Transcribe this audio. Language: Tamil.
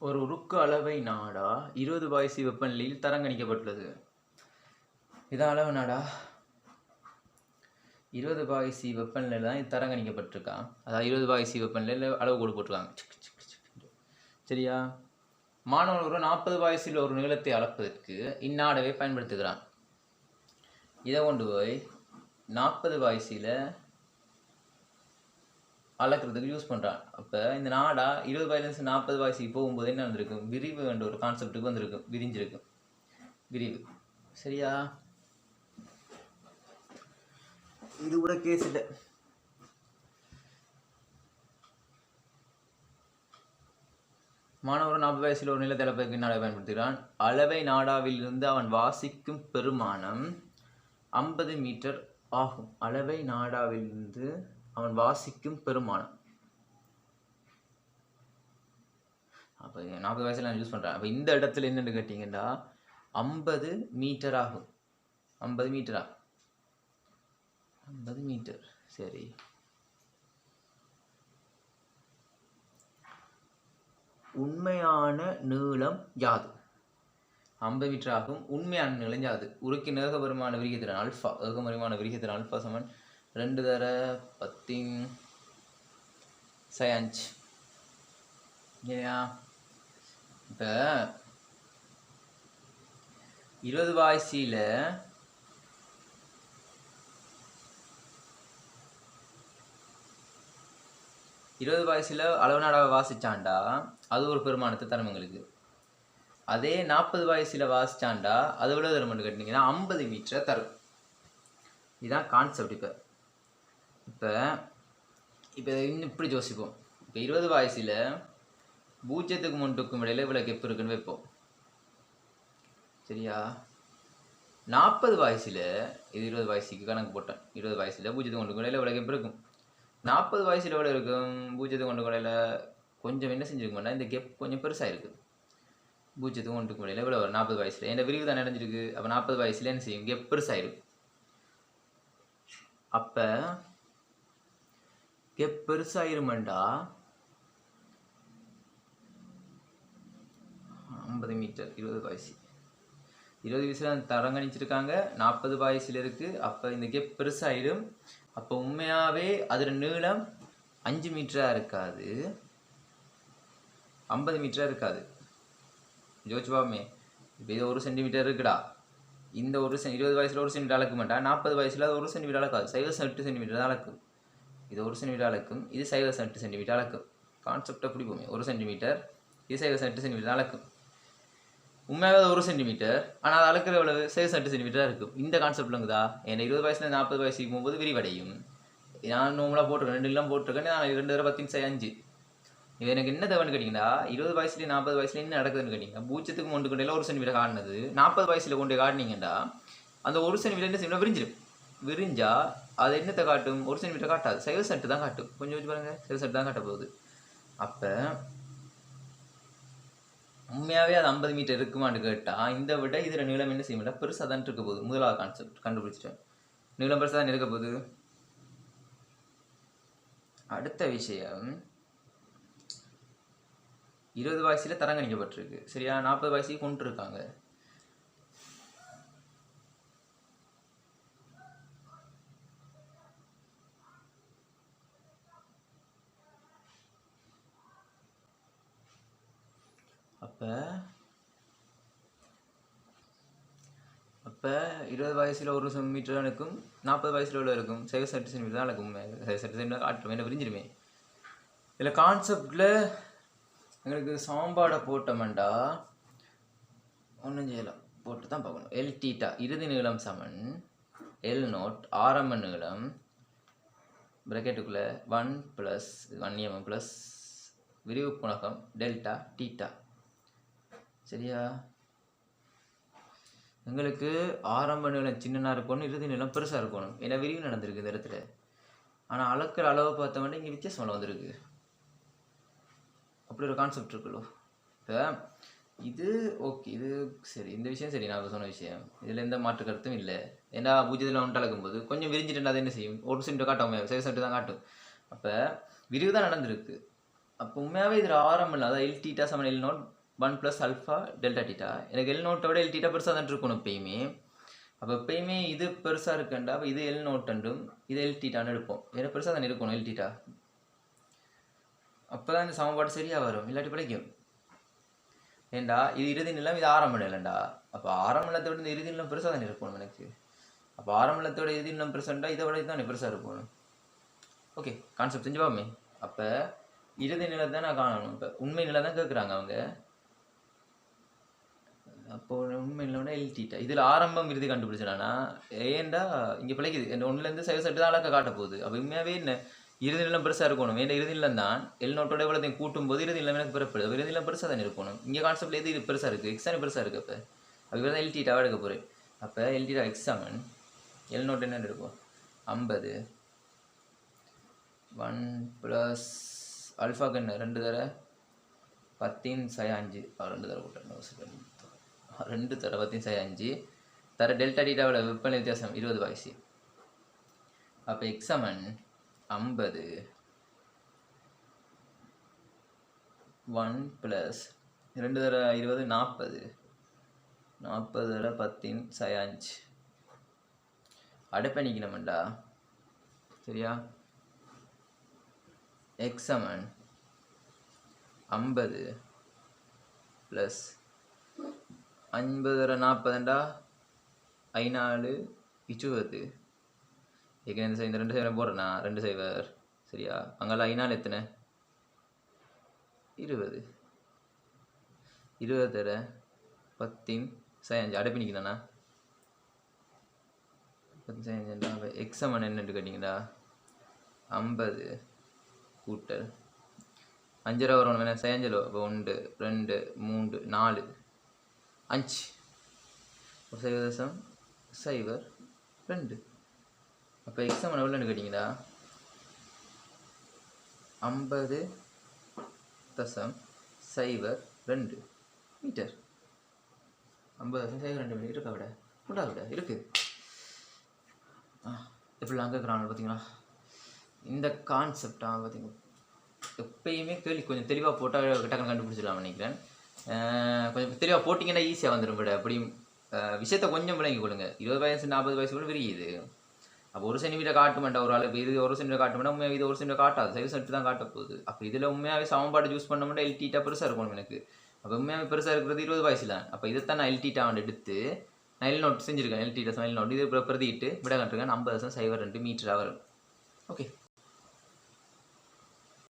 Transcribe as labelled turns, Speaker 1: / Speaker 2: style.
Speaker 1: ஒரு உருக்கு அளவை நாடா? இருபது பாய்சி வெப்பநிலையில் தரங்கணிக்கப்பட்டுள்ளது. இதான் அளவு நாடா? இருபது பாய்சி வெப்பநிலையில் தான் இது தரங்கணிக்கப்பட்டிருக்கா? அதாவது இருபது பாய்சி வெப்பநிலையில் அளவு கோடு போட்டிருக்காங்க. சரியா? மாணவன் ஒரு நாற்பது வயசில் ஒரு நீளத்தை அளப்பதற்கு இந்நாடவை பயன்படுத்துகிறான். இதை கொண்டு போய் நாற்பது பாய்சியில் அளக்கிறதுக்கு யூஸ் பண்ணுறான் அப்போ இந்த நாடா இருபது வயசுலேருந்து நாற்பது வயசுக்கு போகும்போது என்ன வந்திருக்கும் விரிவு என்ற ஒரு கான்செப்ட்டுக்கு வந்திருக்கும் விரிஞ்சிருக்கும் விரிவு. சரியா? இது கூட கேஸ் இல்லை. மாணவர் நாற்பது வயசில் ஒரு நிலத்தை அளப்பதற்கு நாடை பயன்படுத்துகிறான். அளவை நாடாவிலிருந்து அவன் வாசிக்கும் பெருமானம் ஐம்பது மீட்டர் ஆகும். அளவை நாடாவிலிருந்து அவன் வாசிக்கும் பெருமானம் அப்போ நாற்பது வயசில் நான் யூஸ் பண்ணுறேன் அப்போ இந்த இடத்துல என்னென்னு கேட்டிங்கன்னா ஐம்பது மீட்டர் ஆகும். ஐம்பது மீட்டரா ஐம்பது மீட்டர் சரி. உண்மையான நீளம் யாது? ஐம்பது மீட்டர் ஆகும். உண்மையான நீளம் யாது? உருக்கி நேக வருமான விரிகத்திறன் அல்ஃபா ஏக வருமான விரிகத்திறன் அல்ஃபா சமன். ரெண்டு தர பத்திங் சயன்ச் இல்லையா இப்போ இருபது வாய்ஸியில் இருபது வயசில் அளவு நாடாவை வாசிச்சாண்டா? அது ஒரு பெருமானத்தை தரும் எங்களுக்கு. அதே நாற்பது வயசில் வாசிச்சாண்டா? அதை விட தருமன்னு கேட்டிங்கன்னா ஐம்பது மீட்டரை தரும். இதுதான் கான்செப்ட் இப்போ. இப்போ இப்போ இன்னும் இப்படி யோசிப்போம். இப்போ இருபது வயசில் பூஜ்ஜியத்துக்கு முன்னுக்கும் இடையில இவ்வளோ கெப்பு இருக்குன்னு வைப்போம். சரியா? நாற்பது வயசில் இது இருபது வயசுக்கு கணக்கு போட்டேன். இருபது வயசில் பூஜ்ஜியத்துக்கு முன்னுக்கும் இடையில இவ்வளோ கெப்பு இருக்கும். நாற்பது வயசில் எவ்வளோ இருக்கும்? பூஜ்ஜியத்துக்கு ஒன்று கடையில் கொஞ்சம் என்ன செஞ்சுருக்கோம்னா இந்த கெப் கொஞ்சம் பெருசாக இருக்குது பூஜ்ஜியத்துக்கு ஒன்றுக்கு இடையில எவ்வளோ வரும். நாற்பது வயசில் என்ன விரிவு தான் நடந்திருக்கு அப்போ நாற்பது வயசில் என்ன செய்யும்? கெப் பெருசாயிரும். அப்போ கெப் பெருசாயிருமண்டா? ஐம்பது மீட்டர் இருபது வயசு இருபது வயசில் தரங்கணிச்சிருக்காங்க நாற்பது வயசில் இருக்குது அப்போ இந்த கெப் பெருசாயிடும் அப்போ உண்மையாகவே அதில் நீளம் அஞ்சு மீட்டராக இருக்காது. ஐம்பது மீட்டராக இருக்காது. ஜோதிச்சு இப்போ இது ஒரு சென்டிமீட்டர் இருக்குடா. இந்த ஒரு சென் இருபது வயசில் ஒரு சென்டிமீட்டர் அளக்க மாட்டா நாற்பது வயசில் அது ஒரு சென்டிமீட்டர் அளக்காது. சைவ எட்டு சென்டிமீட்டர் தான் அளக்கும். இது ஒரு சென்டிமீட்டர் அளக்கும் இது சைவ எட்டு சென்டிமீட்டர் அளக்கும் கான்செப்டை பிடிப்போமே. ஒரு சென்டிமீட்டர் இது சைவ எட்டு சென்டிமீட்டர் அளக்கும் உண்மையாகவே அது ஒரு சென்டிமீட்டர் ஆனால் அது அளக்கிற எவ்வளவு சைவ எட்டு சென்டிமீட்டராக இருக்கும் இந்த கான்செப்ட் இருக்குதா என்னை இருபது வயசுல நாற்பது வயசுக்கு போகும்போது விரிவடையும். நான் நோம்பலாக போட்டிருக்கேன். ரெண்டு இல்லாமல் போட்டிருக்கேன் நான் ரெண்டு தடவை பத்தின் சை அஞ்சு. இது எனக்கு என்ன தேவைன்னு கேட்டிங்கன்னா இருபது வயசுலேயும் நாற்பது வயசுல என்ன நடக்குதுன்னு கேட்டிங்கன்னா பூச்சத்துக்கு கொண்டு கொண்டையில ஒரு சென்டிமீட்டர் காட்டினது நாற்பது வயசில் கொண்டு காட்டினீங்கன்னா அந்த ஒரு சென்டிமீட்டர் என்ன செய்யணும் விரிஞ்சிடும். விரிஞ்சால் அது என்னத்தை காட்டும்? ஒரு சென்டிமீட்டர் காட்டாது. சைவ சென்ட் தான் காட்டும். கொஞ்சம் கொஞ்சம் பாருங்கள் சைவ சென்ட் தான் காட்ட போகுது. அப்போ உண்மையாகவே அது ஐம்பது மீட்டர் இருக்குமான்னு கேட்டால் இந்த விட இதில் நீளம் என்ன செய்ய மாட்டா பெருசாக தான் இருக்க போகுது. முதலாவது கான்செப்ட் கண்டுபிடிச்சிட்டேன். நீளம் பெருசாக தான் இருக்க போகுது. அடுத்த விஷயம் இருபது வயசில் தரங்கணிக்கப்பட்டிருக்கு. சரியா? நாற்பது வயசுக்கு கொண்டு இருக்காங்க அப்போ அப்போ இருபது வயசில் ஒரு சென்டிமீட்டர் இருக்கும் நாற்பது வயசில் உள்ள இருக்கும்? சைவ செட்டு சென்டிமீட்டர் தான் இருக்கும் சைவ செட்டு சென்டிமீட்டர் காட்டுமே. என்ன விரிஞ்சிருமே இதில் கான்செப்டில் எங்களுக்கு சாம்பாடை போட்டோம்டா ஒன்றும் செய்யலாம் போட்டு தான் பார்க்கணும். எல் டீட்டா இறுதி நீளம் சமன். எல் நோட் ஆரம்ப நீளம். ப்ரக்கெட்டுக்குள்ளே one plus one MM plus விரிவு குணகம் டெல்டா டீட்டா சரியா? எங்களுக்கு ஆரம்ப நிலம் சின்னதாக இருக்கணும் இறுதி நிலம் பெருசாக இருக்கணும். ஏன்னா விரிவு நடந்திருக்கு இந்த இடத்துல. ஆனால் அளக்கிற அளவை பார்த்தோம்னா இங்கே வித்தியாசம் வந்திருக்கு. அப்படி ஒரு கான்செப்ட் இருக்குல்லோ. இப்போ இது ஓகே இது சரி இந்த விஷயம் சரி நான் சொன்ன விஷயம். இதில் எந்த மாற்று கருத்தும் இல்லை. ஏன்னா பூஜ்ஜியத்தில் வந்துட்டு அளக்கும்போது கொஞ்சம் விரிஞ்சிட்டு அது என்ன செய்யும்? ஒரு சென்ட் காட்டும் சரி சென்ட் தான் காட்டும். அப்போ விரிவு தான் நடந்திருக்கு. அப்போ உண்மையாகவே இதில் ஆரம்பம் இல்லை. அதாவது எல் டீட்டா சமன் L naught one plus alpha delta theta எனக்கு எல் நோட்டை விட எல் டீட்டா பெருசாக தான் இருக்கணும் எப்பயுமே. அப்போ எப்பயுமே இது பெருசாக இருக்குண்டா அப்போ இது எல் நோட்டண்டும் இது எல் டீட்டான்னு எடுப்போம். ஏன்னா பெருசாக தான் இருக்கணும் எல் டீட்டா அப்போ தான் இந்த சமன்பாடு சரியாக வரும். இல்லாட்டி பிடிக்கும் ஏண்டா இது இறுதி நிலம் இது ஆரம்ப நிலண்டா அப்போ ஆரம்ப நிலத்தோட இந்த இறுதி நிலம் பெருசாக தானே இருக்கணும் எனக்கு. அப்போ ஆரம்ப நிலத்தோட இறுதி நிலம் பெருசாண்டா இதை விட இதுதான் பெருசாக இருக்கணும். ஓகே கான்செப்ட் செஞ்சு பாமே அப்போ இறுதி நிலை தான் நான் காணணும். இப்போ உண்மை நிலை தான் கேட்குறாங்க அவங்க. அப்போ உண்மை நிலைனா எல்டிட்டா இதில் ஆரம்பம் இறுதி கண்டுபிடிச்சிடானா ஏன்டா இங்கே பிழைக்குது என் ஒன்றுலேருந்து சைவ சட்டு தான் அளக்க காட்ட போகுது. அப்போ உண்மையாகவே என்ன? இறுதி நிலம் பெருசாக இருக்கணும். வேண்ட இறுதி நிலம் தான்? எல் நோட்டோட இவ்வளோத்தையும் கூட்டும் போது இறுதி நிலம் எனக்கு பிறப்படுது இறுதி நிலம் பெருசாக தான் இருக்கணும். இங்கே கான்செப்ட்ல எது இது பெருசாக இருக்குது எக்ஸாம் பெருசாக இருக்குது அப்போ? அப்போ தான் எல்டிட்டாவாக எடுக்க போகிறேன் அப்போ எல்டிடா எக்ஸாமன் எல் நோட்டு என்ன இருக்கும் ஐம்பது. ஒன் ப்ளஸ் அல்ஃபா கண்ணு ரெண்டு தர பத்தின் சய அஞ்சு. ரெண்டு தர கூட்டணும் ரெண்டு தர பத்தின் அஞ்சு. தர டெல்டா டீட்டாவோட வெப்பநிலை வித்தியாசம் இருபது வயசு அப்போ எக்ஸாமன் ஐம்பது. ஒன் ப்ளஸ் ரெண்டு தர இருபது நாற்பது. நாற்பது தர பத்தின் சயாஞ்சு அடைப்பணிக்கணும்டா சரியா? எக்ஸமன் ஐம்பது ப்ளஸ் ஐம்பது நாற்பதுண்டா? ஐநாலு இச்சுவது ஏற்கனவே இந்த சை- இந்த ரெண்டு சைவர் போடுறேண்ணா ரெண்டு சைவர் சரியா? அங்கெல்லாம் ஐநாள் எத்தனை? இருபது. இருபது தர பத்தின் சயஞ்சு அடைப்பி நிற்கிறேண்ணா பத்து சயஞ்சா எக்ஸமன் என்னென்று கேட்டிங்களா ஐம்பது. கூட்டல். அஞ்சு ரூபா வரும். வேணா சேஞ்சலோ இப்போ ஒன்று ரெண்டு மூன்று நாலு. அஞ்சு. ஒரு சைவ தசம் சைவர் ரெண்டு. அப்போ எக்ஸாம் எவ்வளோன்னு கேட்டிங்களா? ஐம்பது தசம் சைவர் ரெண்டு. மீட்டர். ஐம்பது தசம் சைவர் ரெண்டு மீட்டர் இருக்கா விட? உண்டா விட? இருக்குது எப்படிலாம் எப்படி அங்கே இருக்கிறாங்க பார்த்தீங்களா? இந்த கான்செப்டாக பார்த்தீங்க. எப்பயுமே கேள்வி கொஞ்சம் தெளிவாக போட்டால் டக்குனு கண்டுபிடிச்சிடலாம் நினைக்கிறேன். கொஞ்சம் தெளிவாக போட்டிங்கன்னா ஈஸியாக வந்துடும் விட. அப்படி விஷயத்த கொஞ்சம் விளங்கி கொடுங்க இருபது வயசு நாற்பது வயசு கூட விரியுது. அப்போ ஒரு சென்டிமீட்டர் காட்ட மாட்டேன் ஒரு ஆள் இப்போ இது ஒரு சென்டிமீட்டர் காட்ட மாட்டேன் உண்மையாக இது ஒரு சென்டிமீட்டர் காட்டாது. சைவ சென்ட் தான் காட்ட போகுது. அப்போ இதில் உண்மையாகவே சமன்பாடு யூஸ் பண்ண மாட்டேன் எல்டிட்டா பெருசாக இருக்கும் எனக்கு. அப்போ உண்மையாகவே பெருசாக இருக்கிறது இருபது வயசுல. அப்போ இதைத்தான் நான் எல்டிட்டா வந்து எடுத்து நைல் நோட் செஞ்சுருக்கேன் எல்டிட்டா நைல் நோட் இது பிரதிட்டு விட கட்டுருக்கேன் ஐம்பது வருஷம் சைவர் ரெண்டு மீட்டராக வரும். ஓகே